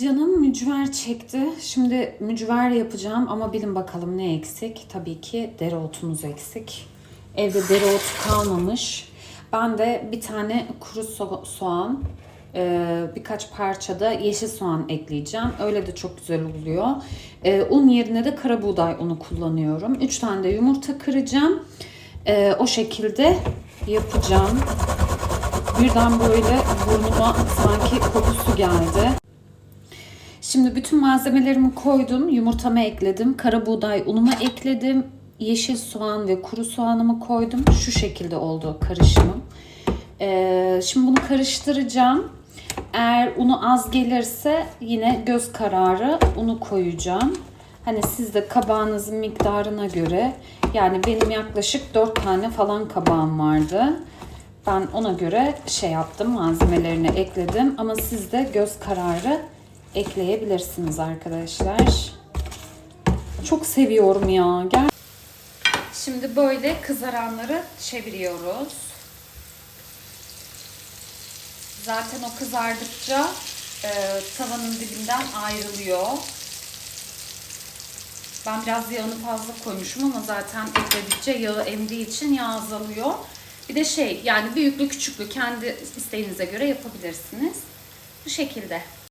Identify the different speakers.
Speaker 1: Canım mücver çekti. Şimdi mücver yapacağım ama bilin bakalım ne eksik? Tabii ki dereotumuz eksik. Evde dereotu kalmamış. Ben de bir tane kuru so- soğan, e, birkaç parça da yeşil soğan ekleyeceğim. Öyle de çok güzel oluyor. E, un yerine de kara buğday unu kullanıyorum. 3 tane de yumurta kıracağım. E, o şekilde yapacağım. Birden böyle burnuma sanki kokusu geldi. Şimdi bütün malzemelerimi koydum. Yumurtamı ekledim. Kara buğday unumu ekledim. Yeşil soğan ve kuru soğanımı koydum. Şu şekilde oldu karışımım. Ee, şimdi bunu karıştıracağım. Eğer unu az gelirse yine göz kararı unu koyacağım. Hani siz de kabağınızın miktarına göre yani benim yaklaşık 4 tane falan kabağım vardı. Ben ona göre şey yaptım malzemelerini ekledim ama siz de göz kararı ekleyebilirsiniz arkadaşlar. Çok seviyorum ya. Gel. Şimdi böyle kızaranları çeviriyoruz. Zaten o kızardıkça e, tavanın dibinden ayrılıyor. Ben biraz yağını fazla koymuşum ama zaten ekledikçe yağı emdiği için yağ azalıyor. Bir de şey yani büyüklü küçüklü kendi isteğinize göre yapabilirsiniz. Bu şekilde.